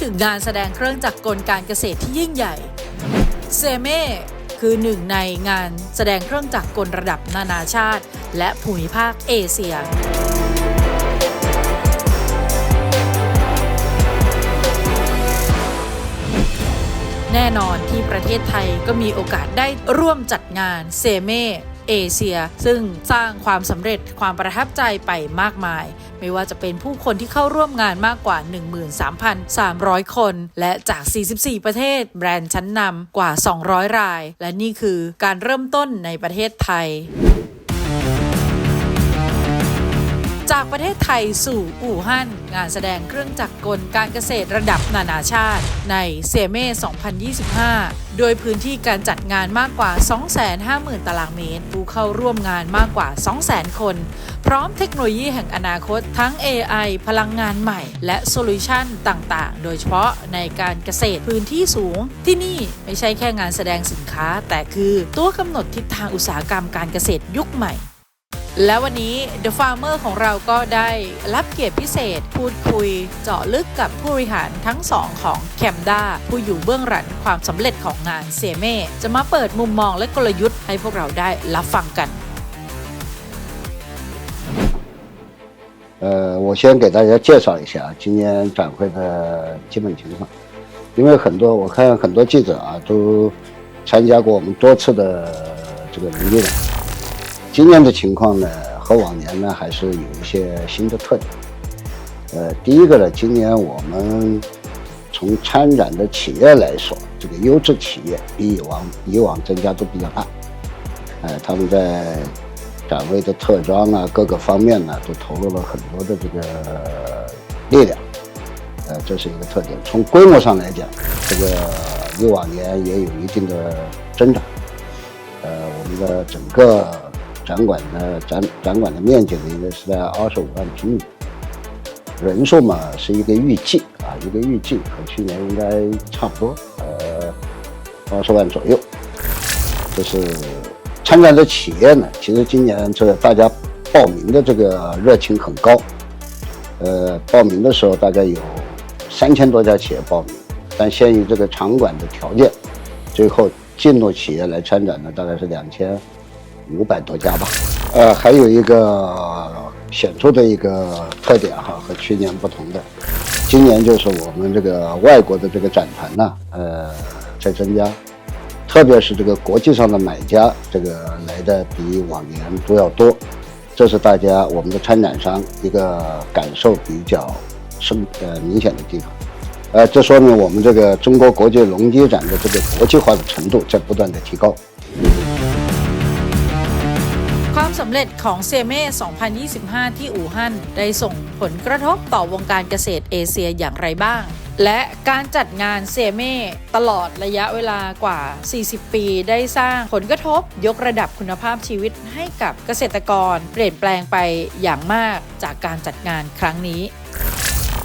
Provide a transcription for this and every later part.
ถึงงานแสดงเครื่องจักรกลการเกษตรที่ยิ่งใหญ่เซเม่คือหนึ่งในงานแสดงเครื่องจักรกลระดับนานาชาติ และภูมิภาคเอเชียแน่นอนที่ประเทศไทยก็มีโอกาสได้ร่วมจัดงานเซเม เอเชีย ซึ่งสร้างความสำเร็จความประทับใจไปมากมาย ไม่ว่าจะเป็นผู้คนที่เข้าร่วมงานมากกว่า 13,300 คน และจาก 44 ประเทศ แบรนด์ชั้นนำกว่า 200 ราย และนี่คือการเริ่มต้นในประเทศไทย จากประเทศไทยสู่อู่ฮั่น งานแสดงเครื่องจักรกลการเกษตรระดับนานาชาติ ในเซเม่ 2025 โดยพื้นที่การจัดงานมากกว่า 250,000 ตารางเมตร ผู้เข้าร่วมงานมากกว่า 200,000 คน พร้อมเทคโนโลยีแห่งอนาคตทั้ง AI พลังงานใหม่ และโซลูชันต่างๆ โดยเฉพาะในการเกษตรพื้นที่สูง ที่นี่ไม่ใช่แค่งานแสดงสินค้า แต่คือตัวกำหนดทิศทางอุตสาหกรรมการเกษตรยุคใหม่ และวันนี้ The Farmer ของเราก็ได้รับเกียรติพิเศษ พูดคุยเจาะลึกกับผู้บริหารทั้งสองของแคมด้าผู้อยู่เบื้องหลังความสำเร็จของงานเซเม่จะมาเปิดมุมมองและกลยุทธ์ให้พวกเราได้รับฟังกัน 呃，我先给大家介绍一下今年展会的基本情况，因为很多我看很多记者啊都参加过我们多次的这个农业展， 今年的情况呢和往年呢还是有一些新的特点。呃，第一个呢，今年我们从参展的企业来说，这个优质企业比以往以往增加度比较大，呃，他们在展位的特装啊，各个方面呢，都投入了很多的这个力量，呃，这是一个特点。从规模上来讲，这个比往年也有一定的增长。呃，我们的整个展馆的展展馆的面积呢，应该是在二十五万平米，人数嘛是一个预计啊，一个预计和去年应该差不多，呃，二十万左右。就是参展的企业呢，其实今年这大家报名的这个热情很高，呃，报名的时候大概有三千多家企业报名，但限于这个场馆的条件，最后进入企业来参展的大概是两千五百多家吧。呃，还有一个显著的一个特点哈，和去年不同的，今年就是我们这个外国的这个展团呢，呃，在增加。特别是这个国际上的买家，这个来的比往年都要多，这是大家我们的参展商一个感受比较深呃明显的地方。呃，这说明我们这个中国国际农机展的这个国际化的程度在不断的提高。 ความสำเร็จของเซเม่ 2025 ที่อู่ฮั่นได้ส่งผลกระทบต่อวงการเกษตรเอเชียอย่างไรบ้าง และการจัดงานเซเม่ตลอดระยะเวลากว่า 40 ปีได้สร้างผลกระทบยกระดับคุณภาพชีวิตให้กับเกษตรกร เปลี่ยนแปลงไปอย่างมากจากการจัดงานครั้งนี้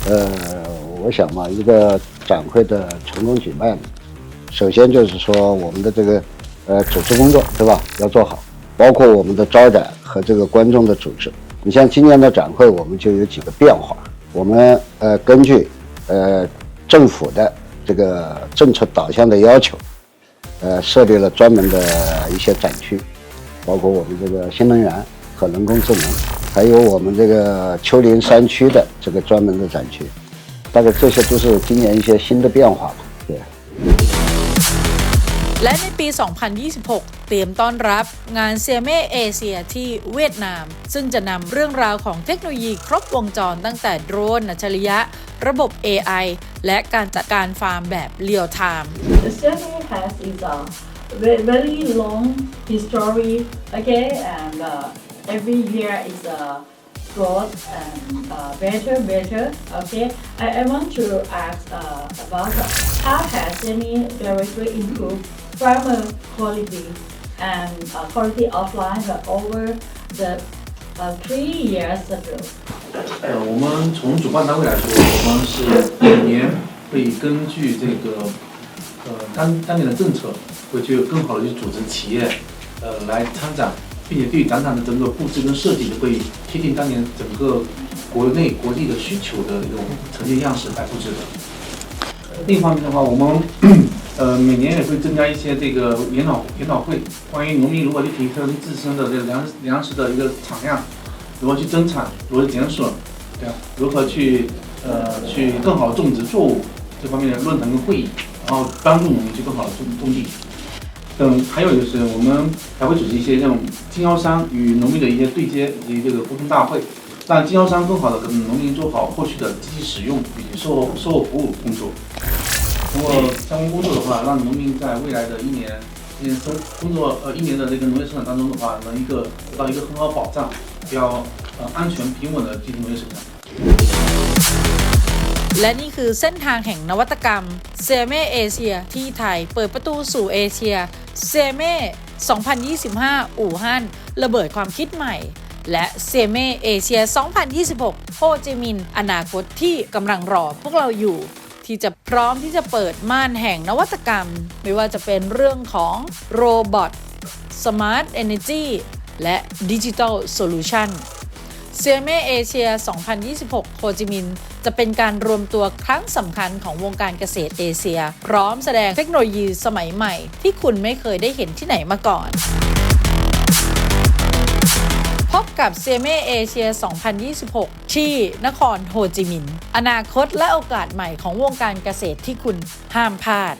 呃，我想嘛，一个展会的成功举办，首先就是说我们的这个呃组织工作，对吧？要做好， 包括我们的招展和这个观众的组织。你像今年的展会，我们就有几个变化。我们呃根据呃政府的这个政策导向的要求，呃设立了专门的一些展区，包括我们这个新能源和人工智能，还有我们这个丘陵山区的这个专门的展区，大概这些都是今年一些新的变化吧。 และในปี 2026 เตรียมต้อนรับงานเซียเมเอเชียที่เวียดนาม ซึ่งจะนำเรื่องราวของเทคโนโลยีครบวงจรตั้งแต่โดรนอัจฉริยะ ระบบ AI และการจัดการฟาร์มแบบเรียลไทม์ The CMA has is a very long history, okay, and uh, every year is a growth and uh, better, better, okay. I, I want to ask uh, about how has CMA directly improved farmer quality and uh, quality of life over the uh, three years ago. 呃，我们从主办单位来说，我们是每年会根据这个呃当当年的政策，会去更好的去组织企业呃来参展，并且对展场的整个布置跟设计会贴近当年整个国内国际的需求的一种呈现样式来布置的。另一方面的话，我们呃每年也会增加一些这个研讨研讨会，关于农民如何去提升自身的这个粮粮食的一个产量，如何去增产，如何减损，对吧？如何去呃去更好地种植作物这方面的论坛跟会议，然后帮助农民去更好的种种地。等还有就是我们还会组织一些这种经销商与农民的一些对接以及这个沟通大会，让经销商更好的跟农民做好后续的机器使用以及售后售后服务工作。通过相关工作的话，让农民在未来的一年一年生工作呃一年的这个农业生产当中的话，能一个得到一个很好的保障，比较呃安全平稳的进行农业生产。 และนี่คือเส้นทางแห่งนวัตกรรมเซเมเอเชียที่ไทยเปิดประตูสู่เอเชียเซเม2025 อู่ฮั่นระเบิดความคิดใหม่ และเซเมเอเชีย 2026 โฮจิมินห์อนาคตที่กำลังรอพวกเราอยู่ ที่จะพร้อมที่จะเปิดม่านแห่งนวัตกรรม ไม่ว่าจะเป็นเรื่องของโรบอท Smart Energy และ Digital Solution เซียเมเอเชีย 2026 โฮจิมินห์จะเป็นการรวมตัวครั้งสำคัญของวงการเกษตรเอเชีย พร้อมแสดงเทคโนโลยีสมัยใหม่ ที่คุณไม่เคยได้เห็นที่ไหนมาก่อน กับเซเมเอเชีย 2026 ที่นครโฮจิมินห์ อนาคตและโอกาสใหม่ของวงการเกษตรที่คุณห้ามพลาด